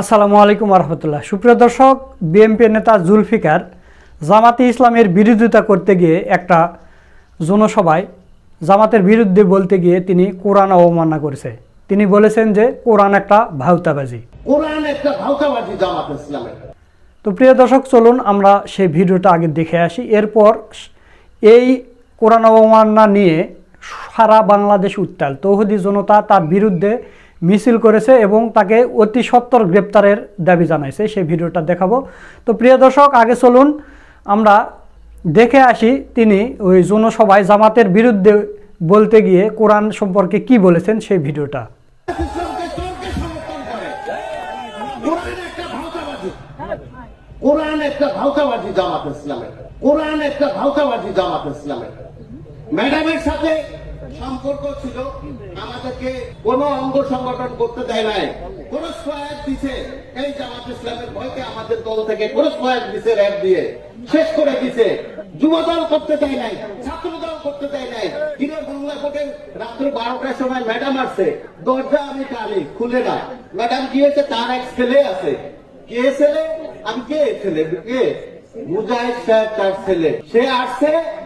আসসালামু আলাইকুম রহমতুল্লাহ সুপ্রিয় দর্শক বিএনপি নেতা জুলফিকার জামাতে ইসলামের বিরোধিতা করতে গিয়ে একটা জনসভায় জামাতের বিরুদ্ধে বলতে গিয়ে তিনি কোরআন অবমাননা করেছে। তিনি বলেছেন যে কোরআন একটা ভাউতাবাজি কোরআন একটা ভাউতাবাজি জামাত ইসলামের। তো প্রিয় দর্শক চলুন আমরা সেই ভিডিওটা আগে দেখে আসি। এরপর এই কোরআন অবমাননা নিয়ে সারা বাংলাদেশ উত্তাল। তৌহদি জনতা তার বিরুদ্ধে মিছিল করেছে এবং তাকে অতি সত্বর গ্রেপ্তারের দাবি জানাইছে। সেই ভিডিওটা দেখাবো। তো প্রিয় দর্শক, আগে চলুন। আমরা দেখে আসি তিনি ওই জনসভায় জামাতের বিরুদ্ধে বলতে গিয়ে কোরআন সম্পর্কে কি বলেছেন সেই ভিডিওটা। কোরআন একটা ভাউতাবাজি জামাত ইসলামের। কোরআন একটা জামাত ইসলামের। ম্যাডামের সাথে সম্পর্ক ছিল, আমাদেরকে কোন অঙ্গ সংগঠন করতে দেয় নাই। কোন সহায়ক দিছে, এই জামাত ইসলামের ভয়কে আমাদের দল থেকে কোন সহায়ক দিছে র্যাব দিয়ে। শেষ করে দিছে। যুব দল করতে দেয় নাই ছাত্র দল করতে দেয় নাই। কিনে বাংলা কোর্টে রাত্র বারোটার সময় ম্যাডাম আসছে। দরজা আমি টানি খুলে না। ম্যাডাম কি হয়েছে? তার এক ছেলে আছে। কে ছেলে? আমি কে ছেলে? কে মুজাহিদ সাহেব তার ছেলে। সে আসছে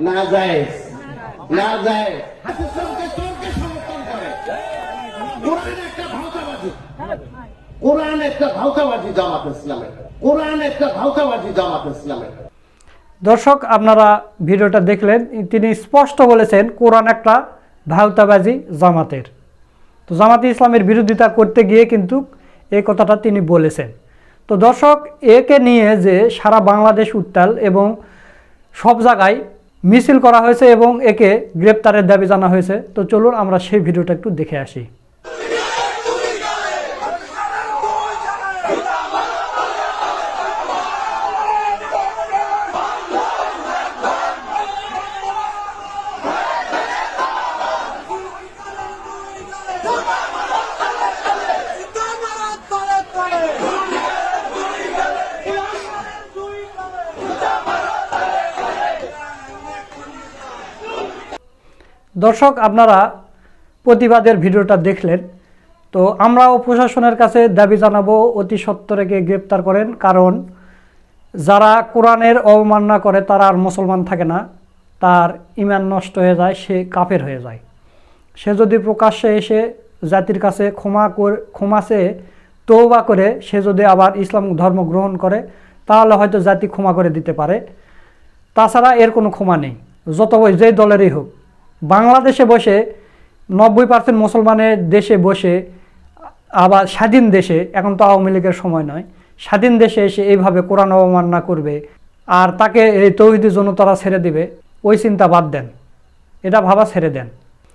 না যায়। না যায়। সমর্থন করে। কোরআন একটা কোরআন জামাত ইসলামের। কোরআন একটা জামাত ইসলামের। দর্শক আপনারা ভিডিওটা দেখলেন তিনি স্পষ্ট বলেছেন কোরআন একটা ভাউতাবাজি জামাতের। তো জামাতে ইসলামের বিরোধিতা করতে গিয়ে কিন্তু এই কথাটা তিনি বলেছেন। তো দর্শক একে নিয়ে যে সারা বাংলাদেশ উত্তাল এবং সব জায়গায় মিছিল করা হয়েছে এবং একে গ্রেপ্তারের দাবি জানা হয়েছে। তো চলুন আমরা সেই ভিডিওটা একটু দেখে আসি। দর্শক, আপনারা প্রতিবাদের ভিডিওটা দেখলেন। তো আমরাও প্রশাসনের কাছে দাবি জানাব, অতি সত্বরেকে গ্রেপ্তার করেন, কারণ যারা কোরআনের অবমাননা করে তারা আর মুসলমান থাকে না। তার ইমান নষ্ট হয়ে যায়, সে কাফের হয়ে যায়। সে যদি প্রকাশ্যে এসে জাতির কাছে ক্ষমা করে ক্ষমা চেয়ে তৌবা করে, সে যদি আবার ইসলাম ধর্ম গ্রহণ করে, তাহলে হয়তো জাতি ক্ষমা করে দিতে পারে। তাছাড়া এর কোনো ক্ষমা নেই। যত যেই দলেরই হোক। বাংলাদেশে বসে, নব্বই পার্সেন্ট মুসলমানের দেশে বসে, আবার স্বাধীন দেশে, এখন তো আওয়ামী লীগের সময় নয়, স্বাধীন দেশে এসে এইভাবে কোরআন অবমাননা করবে, আর তাকে এই তৌহিদি জনতারা ছেড়ে দিবে, ওই চিন্তা বাদ দেন, এটা ভাবা ছেড়ে দেন।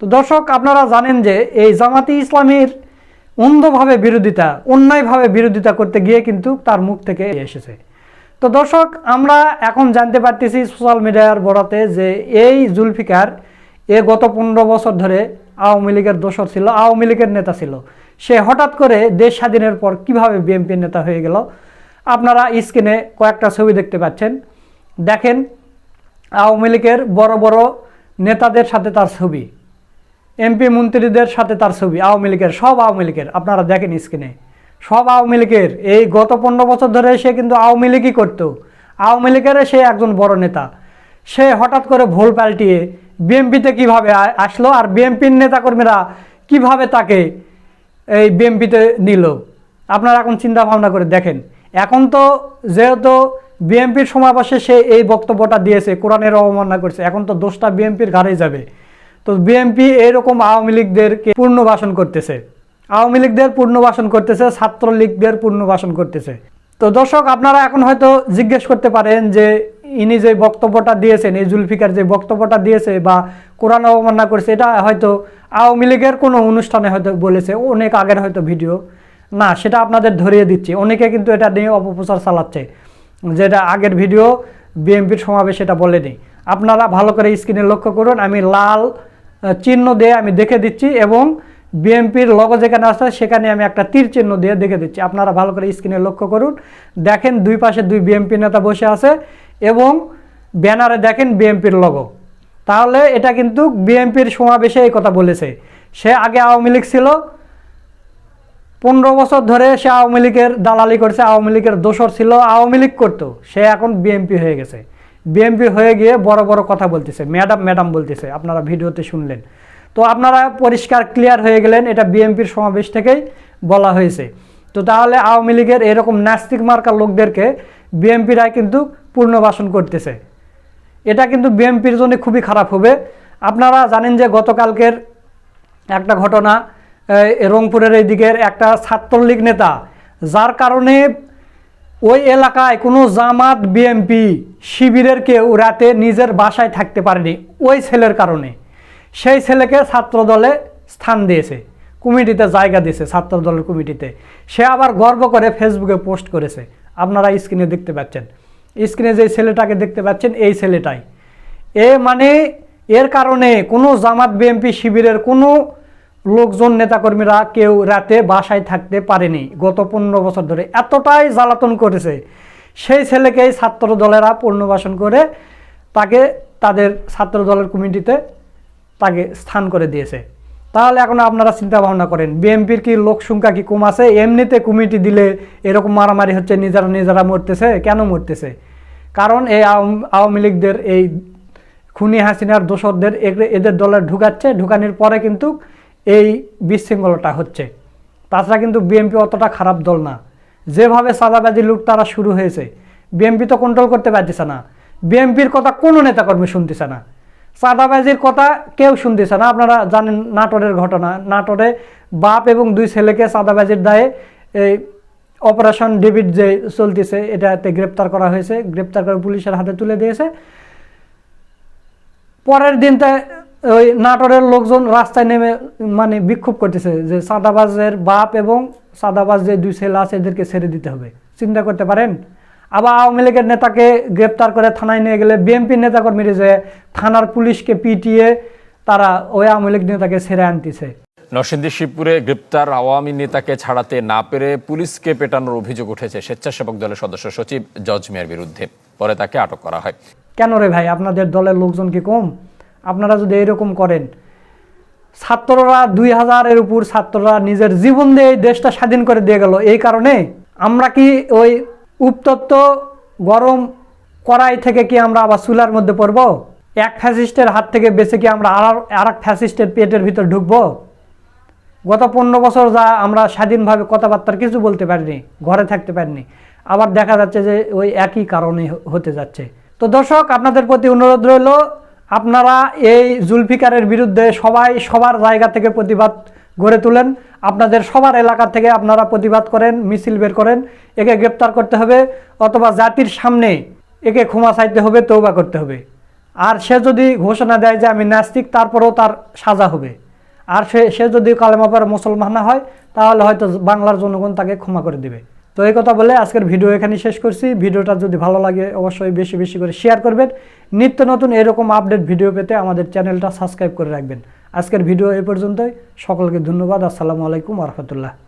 তো দর্শক, আপনারা জানেন যে এই জামাতি ইসলামীর অন্ধভাবে বিরোধিতা, অন্যায়ভাবে বিরোধিতা করতে গিয়ে কিন্তু তার মুখ থেকে এসেছে। তো দর্শক, আমরা এখন জানতে পারতেছি সোশ্যাল মিডিয়ার বড়াতে যে এই জুলফিকার এ গত পনেরো বছর ধরে আওয়ামী লীগের দোসর ছিল, আওয়ামী লীগের নেতা ছিল। সে হঠাৎ করে দেশ স্বাধীনের পর কীভাবে বিএনপির নেতা হয়ে গেল? আপনারা স্ক্রিনে কয়েকটা ছবি দেখতে পাচ্ছেন। দেখেন, আওয়ামী লীগের বড় বড় নেতাদের সাথে তার ছবি, এমপি মন্ত্রীদের সাথে তার ছবি, আওয়ামী লীগের, সব আওয়ামী লীগের। আপনারা দেখেন স্ক্রিনে। সব আওয়ামী লীগের। এই গত পনেরো বছর ধরে সে কিন্তু আওয়ামী লীগই করতো। আওয়ামী লীগের সে একজন বড় নেতা। সে হঠাৎ করে ভুল পাল্টিয়ে বিএমপিতে কীভাবে আসলো আর বিএমপির নেতাকর্মীরা কীভাবে তাকে এই বিএমপিতে নিল? আপনারা এখন চিন্তা ভাবনা করে দেখেন। এখন তো যেহেতু বিএমপির সমাবেশে সে এই বক্তব্যটা দিয়েছে, কোরআনের অবমাননা করছে, এখন তো দোষটা বিএমপির ঘাড়েই যাবে। তো বিএমপি এরকম আওয়ামী লীগদেরকে পূর্ণবাসন করতেছে। আওয়ামী লীগদের পূর্ণবাসন করতেছে, ছাত্রলীগদের পূর্ণবাসন করতেছে। তো দর্শক, আপনারা এখন হয়তো জিজ্ঞেস করতে পারেন যে ইনি যে বক্তব্যটা দিয়েছেন, এই জুলফিকার যে বক্তব্যটা দিয়েছে বা কোরআন অবমাননা করেছে, এটা হয়তো আওয়ামী লীগের কোনো অনুষ্ঠানে হয়তো বলেছে, অনেক আগের হয়তো ভিডিও। না, সেটা আপনাদের ধরিয়ে দিচ্ছি। অনেকে কিন্তু এটা নিয়ে অপপ্রচার চালাচ্ছে। যেটা আগের ভিডিও, বিএনপির সমাবেশ এটা বলেনি। আপনারা ভালো করে স্ক্রিনে লক্ষ্য করুন, আমি লাল চিহ্ন দিয়ে আমি দেখে দিচ্ছি এবং বিএমপির লগো যেখানে আছে, সেখানে আমি একটা তীর চিহ্ন দিয়ে দেখে দিচ্ছি। আপনারা ভালো করে স্ক্রিনে লক্ষ্য করুন। দেখেন দুই পাশে দুই বিএমপি নেতা বসে আছে। এবং ব্যানারে দেখেন বিএনপির লগো তাহলে এটা কিন্তু বিএনপির সমাবেশে এই কথা বলেছে। সে আগে আওয়ামী লীগ ছিল, পনেরো বছর ধরে সে আওয়ামী লীগের দালালি করছে, আওয়ামী লীগের দোসর ছিল, আওয়ামী লীগ করতো। সে এখন বিএমপি হয়ে গেছে। বিএমপি হয়ে গিয়ে বড় বড় কথা বলতেছে, ম্যাডাম ম্যাডাম বলতেছে, আপনারা ভিডিওতে শুনলেন। তো আপনারা পরিষ্কার ক্লিয়ার হয়ে গেলেন, এটা বিএমপির সমাবেশ থেকেই বলা হয়েছে। তো তাহলে আওয়ামী লীগের এরকম নাস্তিক মার্কার লোকদেরকে বিএমপিরাই কিন্তু পূর্ণবাসন করতেছে। এটা কিন্তু বিএমপির জন্য খুবই খারাপ হবে। আপনারা জানেন যে গতকালকের একটা ঘটনা রংপুরের এই দিকের একটা ছাত্রলীগ নেতা, যার কারণে ওই এলাকায় কোনো জামাত বিএমপি শিবিরের কেউ রাতে নিজের বাসায় থাকতে পারেনি, ওই ছেলের কারণে। সেই ছেলেকে ছাত্র দলে স্থান দিয়েছে, কমিটিতে জায়গা দিয়েছে ছাত্র দলের কমিটিতে। সে আবার গর্ব করে ফেসবুকে পোস্ট করেছে। আপনারা স্ক্রিনে দেখতে পাচ্ছেন। স্ক্রিনে যে ছেলেটাকে দেখতে পাচ্ছেন, এই ছেলেটাই। এ মানে এর কারণে কোনো জামাত বিএমপি শিবিরের কোনো লোকজন, নেতাকর্মীরা কেউ রাতে বাসায় থাকতে পারেনি গত পনেরো বছর ধরে। এতটাই জ্বালাতন করেছে। সেই ছেলেকেই ছাত্র দলেরা পুনর্বাসন করে তাকে, তাদের ছাত্র দলের কমিটিতে তাকে স্থান করে দিয়েছে। তাহলে এখন আপনারা চিন্তা ভাবনা করেন বিএমপির কি লোক সংখ্যা কি কম আছে? এমনিতে কমিটি দিলে এরকম মারামারি হচ্ছে, নিজেরা নিজেরা মরতেছে? কেন মরতেছে? কারণ এই আওয়াম- লীগদের এই খুনি হাসিনার দোসরদের এদের দলে ঢুকাচ্ছে, ঢুকানোর পরে কিন্তু এই বিশৃঙ্খলাটা হচ্ছে। তাছাড়া কিন্তু বিএনপি অতটা খারাপ দল না। যেভাবে সাদাবাজি লুট তারা শুরু হয়েছে, বিএনপি তো কন্ট্রোল করতে পারতেছে না। বিএনপির কথা কোনো নেতাকর্মী শুনতেছে না। চাঁদাবাজির কথা কেউ শুনতেছে না। আপনারা জানেন নাটোরের ঘটনা। নাটোরে বাপ এবং দুই ছেলেকে চাঁদাবাজির দায়ে এই অপারেশন ডেভিড যে চলতেছে, এটাতে গ্রেপ্তার করা হয়েছে। গ্রেপ্তার করে পুলিশের হাতে তুলে দিয়েছে। পরের দিনটা ওই নাটোরের লোকজন রাস্তায় নেমে মানে বিক্ষোভ করতেছে যে সাদাবাজের বাপ এবং সাদাবাজ যে দুই ছেলে আছে, এদেরকে ছেড়ে দিতে হবে। চিন্তা করতে পারেন? আবার আওয়ামী লীগের নেতাকে গ্রেপ্তার করে থানায় নিয়ে গেলে বিএনপির নেতাকর্মীরা যে থানার পুলিশকে পিটিয়ে তারা ওই আওয়ামী লীগ নেতাকে ছেড়ে আনতেছে। নরসিংদী শিবপুরে গ্রেপ্তার আওয়ামী নেতাকে ছাড়াতে না পেরে পুলিশকে পেটানোর অভিযোগ উঠেছে স্বেচ্ছাসেবক দলের সদস্য সচিব জজ বিরুদ্ধে। পরে তাকে আটক করা হয়। কেন রে ভাই? আপনাদের দলের লোকজন কি কম? আপনারা যদি এরকম করেন, ছাত্ররা দুই হাজারের উপর ছাত্ররা নিজের জীবন দিয়ে দেশটা স্বাধীন করে দিয়ে গেল, এই কারণে? আমরা কি ওই উত্তপ্ত গরম কড়াই থেকে কি আমরা আবার চুলার মধ্যে পড়ব? এক ফ্যাসিস্টের হাত থেকে বেঁচে কি আমরা আর আর এক ফ্যাসিস্টের পেটের ভিতর ঢুকবো? গত পনেরো বছর যা আমরা স্বাধীনভাবে কথাবার্তার কিছু বলতে পারিনি, ঘরে থাকতে পারিনি, আবার দেখা যাচ্ছে যে ওই একই কারণে হতে যাচ্ছে। তো দর্শক, আপনাদের প্রতি অনুরোধ রইল, আপনারা এই জুলফিকারের বিরুদ্ধে সবাই সবার জায়গা থেকে প্রতিবাদ গড়ে তুলেন। আপনাদের সবার এলাকা থেকে আপনারা প্রতিবাদ করেন, মিছিল বের করেন, একে গ্রেপ্তার করতে হবে, অথবা জাতির সামনে একে ক্ষমা চাইতে হবে তৌবা করতে হবে। আর সে যদি ঘোষণা দেয় যে আমি নাস্তিক, তারপরেও তার সাজা হবে। আর সে সে যদি কালেমা পরে মুসলমান না হয়, তাহলে হয়তো বাংলার জনগণ তাকে ক্ষমা করে দেবে। তো এই কথা বলে আজকের ভিডিও এখানে শেষ করছি। ভিডিওটা যদি ভালো লাগে, অবশ্যই বেশি বেশি করে শেয়ার করবেন। নিত্য নতুন এরকম আপডেট ভিডিও পেতে আমাদের চ্যানেলটা সাবস্ক্রাইব করে রাখবেন। আজকের ভিডিও এ পর্যন্তই। সকলকে ধন্যবাদ। আসসালামু আলাইকুম রহমতুল্লাহ।